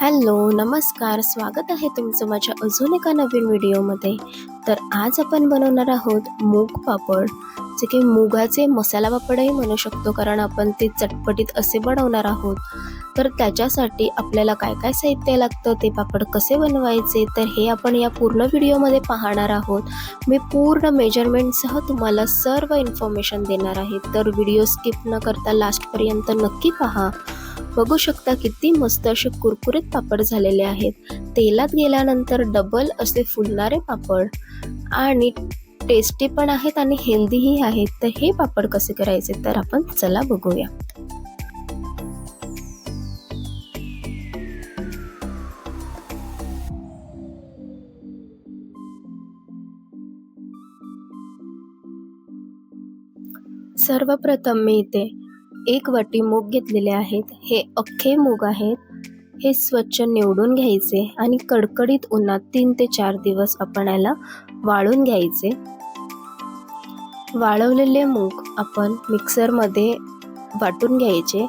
Hello नमस्कार स्वागत आहे तुमचं माझ्या अजून एका नवीन व्हिडिओमध्ये. तर आज आपण बनवणार आहोत मूग पापड. जे की मुगाचे मसाला पापडही म्हणू शकतो कारण आपण ते चटपटीत असे बनवणार आहोत. तर त्याच्यासाठी आपल्याला काय काय साहित्य लागतं ते पापड कसे बनवायचे तर हे आपण या पूर्ण व्हिडिओमध्ये पाहणार आहोत. मी पूर्ण मेजरमेंटसह तुम्हाला सर्व इन्फॉर्मेशन देणार आहे. तर व्हिडिओ स्किप न करता लास्टपर्यंत नक्की पहा. बघू शकता किती मस्त असे कुरकुरीत पापड झालेले आहेत. तेलात गेल्यानंतर डबल असे फुलणारे पापड. आणि टेस्टी पण आहेत आणि हेल्दीही आहेत. तर हे पापड कसे करायचे तर आपण चला बघूया. सर्वप्रथम मी इथे एक वाटी मूग घेतलेले आहेत. हे अख्खे मूग आहेत. हे स्वच्छ निवडून घ्यायचे आणि कडकडीत उन्हात तीन ते चार दिवस आपण याला वाळून घ्यायचे. वाळवलेले मूग आपण मिक्सरमध्ये वाटून घ्यायचे.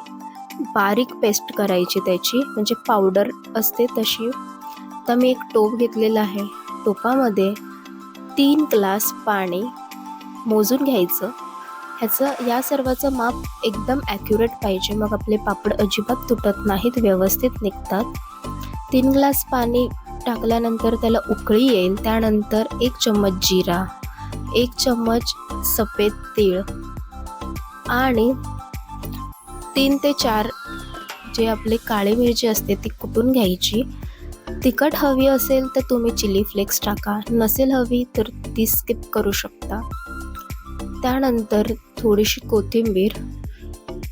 बारीक पेस्ट करायची त्याची म्हणजे पावडर असते तशी. तर मी एक टोप घेतलेला आहे. टोपामध्ये तीन ग्लास पाणी मोजून घ्यायचं. ह्याचं या सर्वाचं माप एकदम ॲक्युरेट पाहिजे. मग आपले पापड अजिबात तुटत नाहीत व्यवस्थित निघतात. तीन ग्लास पाणी टाकल्यानंतर त्याला उकळी येईल. त्यानंतर एक चम्मच जिरा एक चम्मच सफेद तीळ आणि तीन ते चार जे आपले काळी मिरची असते ती कुटून घ्यायची. तिखट हवी असेल तर तुम्ही चिली फ्लेक्स टाका. नसेल हवी तर ती स्किप करू शकता. त्यानंतर थोडीशी कोथिंबीर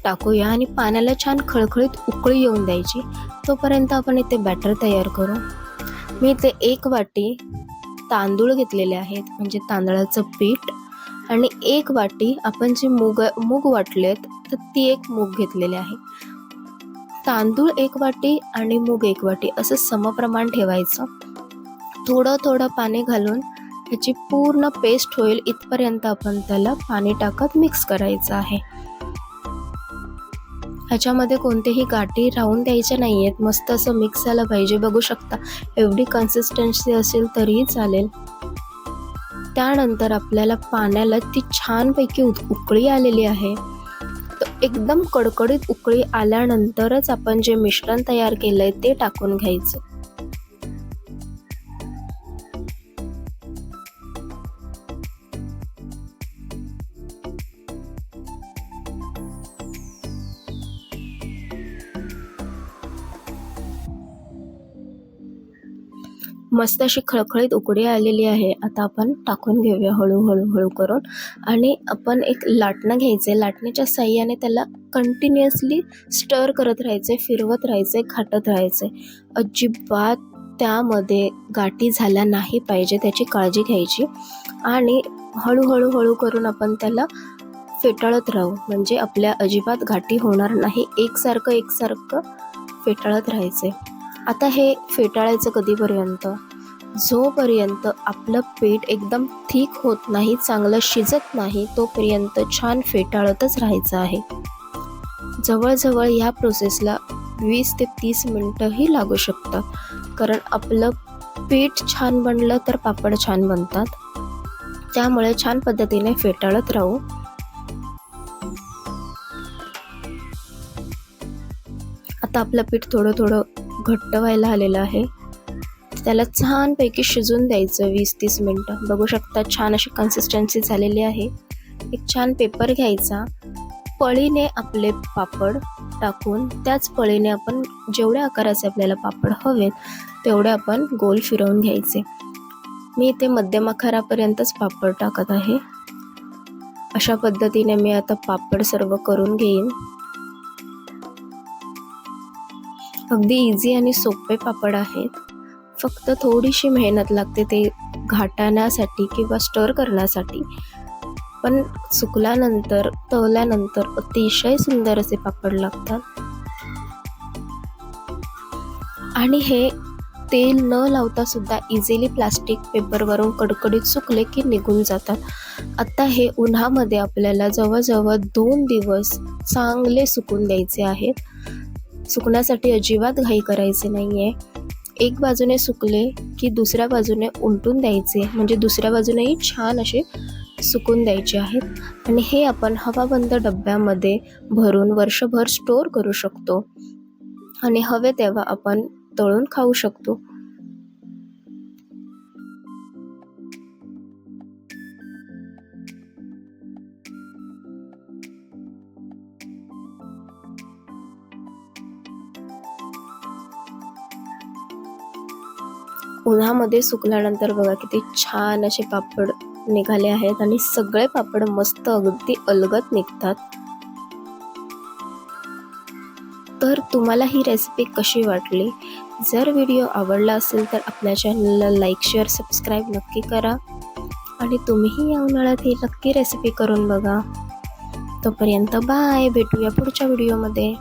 टाकूया आणि पाण्याला छान खळखळीत उकळी येऊन द्यायची. तोपर्यंत आपण इथे बॅटर तयार करू. मी इथे एक वाटी तांदूळ घेतलेले आहेत म्हणजे तांदळाचं पीठ. आणि एक वाटी आपण जे मूग मूग वाटलेत तर ती एक मूग घेतलेले आहे. तांदूळ एक वाटी आणि मूग एक वाटी असं समप्रमाण ठेवायचं. थोडं थोडं पाणी घालून ह्याची पूर्ण पेस्ट होईल. इथपर्यंत आपण त्याला पाणी टाकत मिक्स करायचं आहे. ह्याच्यामध्ये कोणतेही गाठी राहून द्यायच्या नाही आहेत मस्त असं मिक्स झालं पाहिजे. बघू शकता एवढी कन्सिस्टन्सी असेल तरीही चालेल. त्यानंतर आपल्याला पाण्याला ती छानपैकी उकळी आलेली आहे. तर एकदम कडकडीत उकळी आल्यानंतरच आपण जे मिश्रण तयार केलं आहे ते टाकून घ्यायचं. मस्त अशी खळखळीत उकडी आलेली आहे. आता आपण टाकून घेऊया हळूहळू हळू करून. आणि आपण एक लाटणं घ्यायचे लाटण्याच्या साह्याने त्याला कंटिन्युअसली स्टर करत राहायचे फिरवत राहायचे घाटत राहायचे अजिबात त्यामध्ये गाठी झाल्या नाही पाहिजे त्याची काळजी घ्यायची. आणि हळूहळू हळू करून आपण त्याला फेटाळत राहू. म्हणजे आपल्या अजिबात गाठी होणार नाही. एकसारखं एकसारखं फेटाळत राहायचे आता हे फेटाळायचं कधीपर्यंत? जोपर्यंत आपलं पीठ एकदम ठीक होत नाही चांगलं शिजत नाही तोपर्यंत छान फेटाळतच राहायचं आहे. जवळजवळ ह्या प्रोसेसला वीस ते तीस मिनटंही लागू शकतात कारण आपलं पीठ छान बनलं तर पापड छान बनतात. त्यामुळे छान पद्धतीने फेटाळत राहू. आता आपलं पीठ थोडं थोडं घट्ट व्हायला आलेलं आहे. त्याला छानपैकी शिजून द्यायचं वीस तीस मिनटं. बघू शकता छान अशी कन्सिस्टन्सी झालेली आहे. एक छान पेपर घ्यायचा. पळीने आपले पापड टाकून त्याच पळीने आपण जेवढ्या आकाराचे आपल्याला पापड हवेत तेवढे आपण गोल फिरवून घ्यायचे. मी इथे मध्यम आकारापर्यंतच पापड टाकत आहे. अशा पद्धतीने मी आता पापड सर्व करून घेईन. अगदी इझी आणि सोपे पापड आहेत. फक्त थोडीशी मेहनत लागते ते घाटण्यासाठी किंवा स्टर करण्यासाठी. पण सुकल्यानंतर तळल्यानंतर अतिशय सुंदर असे पापड लागतात. आणि हे तेल न लावता सुद्धा इझिली प्लास्टिक पेपरवरून कडकडीत सुकले की निघून जातात. आता हे उन्हामध्ये आपल्याला जवळजवळ दोन दिवस चांगले सुकून द्यायचे आहेत. सुकण्यासाठी अजिबात घाई करायचे नाही आहे एक बाजूने सुकले की दुसऱ्या बाजूने उलटून द्यायचे. म्हणजे दुसऱ्या बाजूनेही छान असे सुकून द्यायचे आहेत. आणि हे आपण हवाबंद डब्यामध्ये भरून वर्षभर स्टोअर करू शकतो. आणि हवे तेव्हा आपण तळून खाऊ शकतो. उन्हामध्ये सुकल्यानंतर बघा किती छान असे पापड निघाले आहेत आणि सगळे पापड मस्त अगदी अलगत निघतात. तर तुम्हाला ही रेसिपी कशी वाटली? जर व्हिडिओ आवडला असेल तर आपल्या चॅनलला लाईक शेअर सबस्क्राईब नक्की करा. आणि तुम्हीही या उन्हाळ्यात ही नक्की रेसिपी करून बघा. तोपर्यंत बाय भेटूया पुढच्या व्हिडिओमध्ये